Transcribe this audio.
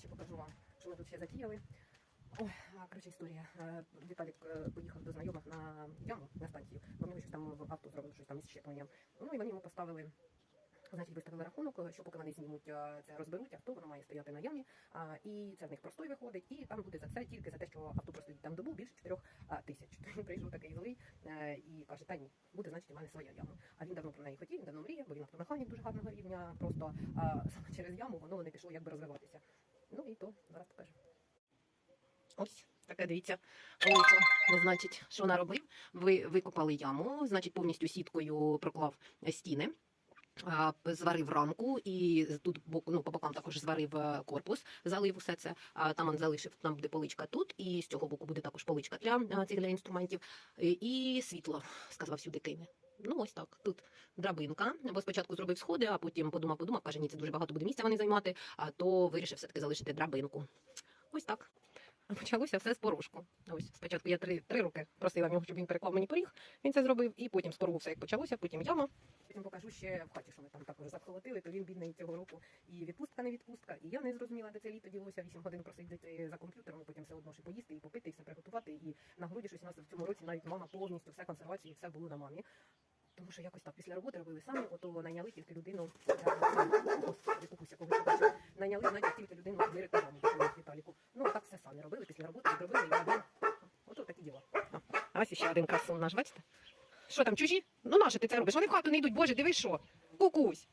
ще покажу вам, що ми тут ще затіяли. Коротше, історія. Е, Віталік е, поїхав до знайомих на яму на станцію, бо в нього щось там в авто зробили, щось там із щепленням. Ну і вони йому поставили. Значить, виставили рахунок, що поки вони знімуть це розберуть, авто воно має стояти на ямі, а, і це в них простой виходить, і там буде за це тільки за те, що авто простоїть там добу більше 4 тисяч. Він прийшов такий злий е, і каже, та ні, буде значить у мене своя яма. А він давно про неї хотів, він давно мріяв, бо він автомеханік дуже гарного рівня. Просто а, саме через яму воно не пішло якби розвиватися. Ну і то зараз покажу. Ось таке дивіться. Ну, значить, що наробив? Ви викопали яму, значить, повністю сіткою проклав стіни. Зварив рамку і тут ну, по бокам також зварив е, корпус, залив усе це. Там он залишив, там буде поличка тут, і з цього боку буде також поличка для е, цих для інструментів. І світло, сказав сюди кине. Ну, ось так. Тут драбинка. Бо спочатку зробив сходи, а потім подумав, подумав, каже, ні, це дуже багато буде місця вони займати, а то вирішив все-таки залишити драбинку. Ось так. Почалося все з порошку. Ось спочатку я три, три роки просила в нього, щоб він переклав мені поріг. Він це зробив, і потім з порогу все як почалося, потім яма. Потім покажу ще в хаті, що ми там також захолотили, то він бідний цього року. І відпустка не відпустка. І я не зрозуміла, де це літо ділося. Вісім годин просидіти за комп'ютером, потім все одно ще поїсти і попити, і все приготувати. І на городі щось у нас в цьому році навіть мама повністю все консервації, все було на мамі. Тому що якось так після роботи робили самі, ото найняли тільки людину. Господи, кукуся, кого бачу. Найняли навіть тільки людину в яму Віталіку. Ну так все самі робили після роботи, зробили і один. Ото такі діла. А ось ще один красун наш, бачите? Що там, чужі? Ну наші ти це робиш? Вони в хату не йдуть, боже, диви що. Кукусь.